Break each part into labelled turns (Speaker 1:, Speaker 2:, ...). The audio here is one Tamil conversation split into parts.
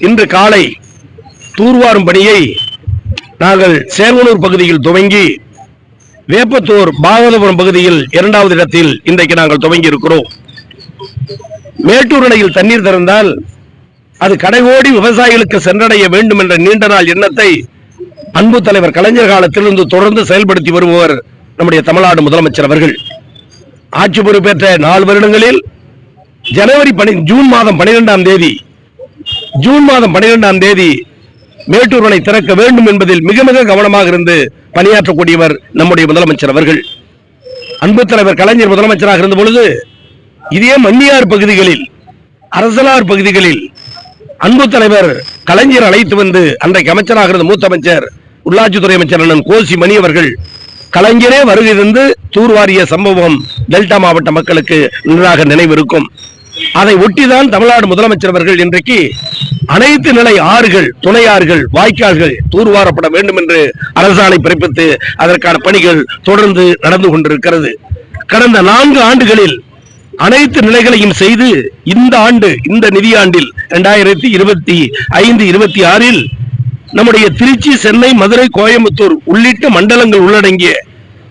Speaker 1: இன்று காலை தூர்வாரும் பணியை நாங்கள் சேர்வனூர் பகுதியில் துவங்கி வேப்பத்தூர் பாகவதபுரம் பகுதியில் இரண்டாவது இடத்தில் இன்றைக்கு நாங்கள் துவங்கி இருக்கிறோம் மேட்டூர் அணையில் தண்ணீர் திறந்தால் அது கடைகோடி விவசாயிகளுக்கு சென்றடைய வேண்டும் என்ற நீண்ட நாள் எண்ணத்தை அன்பு தலைவர் கலைஞர் காலத்திலிருந்து தொடர்ந்து செயல்படுத்தி வருபவர் நம்முடைய தமிழ்நாடு முதலமைச்சர் அவர்கள். ஆட்சி பொறுப்பேற்ற நாலு வருடங்களில் ஜனவரி பனி ஜூன் மாதம் பனிரெண்டாம் தேதி ஜூன் மாதம் பனிரெண்டாம் தேதி மேட்டூர்வனை திறக்க வேண்டும் என்பதில் மிக மிக கவனமாக இருந்து பணியாற்றக்கூடியவர் நம்முடைய முதலமைச்சர் அவர்கள். அன்பு தலைவர் கலைஞர் முதலமைச்சராக இருந்த பொழுது இதே மன்னியார் பகுதிகளில் அரசலார் பகுதிகளில் அன்பு தலைவர் கலைஞர் அழைத்து வந்து அன்றைக்கு அமைச்சராக இருந்த மூத்த அமைச்சர் உள்ளாட்சித்துறை அமைச்சர் அண்ணன் கோசி மணி அவர்கள் கலைஞரே வருகை தந்து தூர்வாரிய சம்பவம் டெல்டா மாவட்ட மக்களுக்கு நன்றாக நினைவிருக்கும். அதை ஒட்டிதான் தமிழ்நாடு முதலமைச்சர் அவர்கள் இன்றைக்கு அனைத்து நிலை ஆறுகள் துணையாறுகள் வாய்க்கால்கள் தூர்வாரப்பட வேண்டும் என்று அரசாணை பிறப்பித்து அதற்கான பணிகள் தொடர்ந்து நடந்து கொண்டிருக்கிறது. கடந்த நான்கு ஆண்டுகளில் அனைத்து நிலைகளையும் செய்து இந்த ஆண்டு இந்த நிதியாண்டில் இரண்டாயிரத்தி இருபத்தி ஐந்து இருபத்தி ஆறில் நம்முடைய திருச்சி சென்னை மதுரை கோயம்புத்தூர் உள்ளிட்ட மண்டலங்கள் உள்ளடங்கிய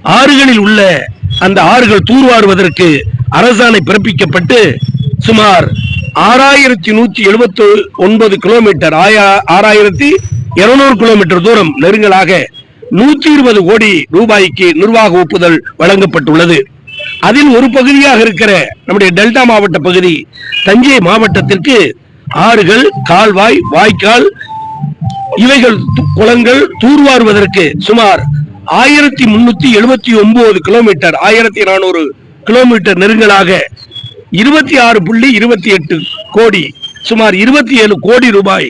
Speaker 1: ஆறுகளில் உள்ள அந்த ஆறுகள் தூர்வாருவதற்கு அரசாணை பிறப்பிக்கப்பட்டு சுமார் ஆறாயிரத்தி நூற்றி எழுபத்தி ஒன்பது கிலோமீட்டர் ஆயா- ஆறாயிரத்தி இருநூறு கிலோமீட்டர் தூரம் நெருங்கலாக நூற்றி இருபது கோடி ரூபாய்க்கு நிர்வாக ஒப்புதல் வழங்கப்பட்டுள்ளது. அதில் ஒரு பகுதியாக இருக்கிற நம்முடைய டெல்டா மாவட்ட பகுதி தஞ்சை மாவட்டத்திற்கு ஆறுகள் கால்வாய் வாய்க்கால் இவைகள் குளங்கள் தூர்வாருவதற்கு சுமார் ஆயிரத்தி முன்னூத்தி எழுபத்தி ஒன்பது கிலோமீட்டர் ஆயிரத்தி நானூறு கிலோமீட்டர் நெருங்கலாக இருபத்தி ஆறு புள்ளி இருபத்தி எட்டு கோடி சுமார் இருபத்தி ஏழு கோடி ரூபாய்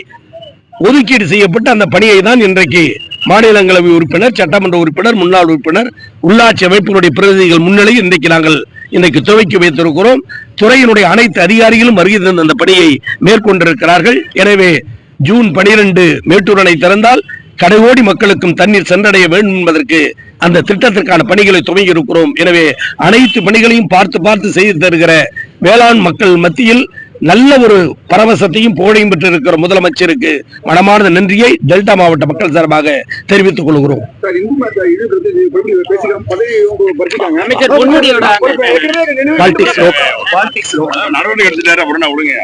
Speaker 1: ஒதுக்கீடு செய்யப்பட்ட அந்த பணியை தான் இன்றைக்கு மாநிலங்களவை உறுப்பினர் சட்டமன்ற உறுப்பினர் முன்னாள் உறுப்பினர் உள்ளாட்சி அமைப்பினுடைய பிரதிநிதிகள் முன்னிலையில் இன்றைக்கு நாங்கள் இன்றைக்கு துவக்கி வைத்திருக்கிறோம். துறையினுடைய அனைத்து அதிகாரிகளும் வருகை அந்த பணியை மேற்கொண்டிருக்கிறார்கள். எனவே ஜூன் பனிரெண்டு மேட்டூர் அணை திறந்தால் கடைகோடி மக்களுக்கும் தண்ணீர் சென்றடைய வேண்டும் என்பதற்கு அந்த திட்டத்திற்கான பணிகளை துவங்கி இருக்கிறோம் எனவே அனைத்து பணிகளையும் பார்த்து பார்த்து செய்து தருகிற வேளாண் மக்கள் மத்தியில் நல்ல ஒரு பரவசத்தையும் புகழையும் பெற்றிருக்கிற முதலமைச்சருக்கு மனமார்ந்த நன்றியை டெல்டா மாவட்ட மக்கள் சார்பாக தெரிவித்துக் கொள்கிறோம்.
Speaker 2: நடவடிக்கை எடுத்துட்டாரு அப்புறம் நான் விடுங்க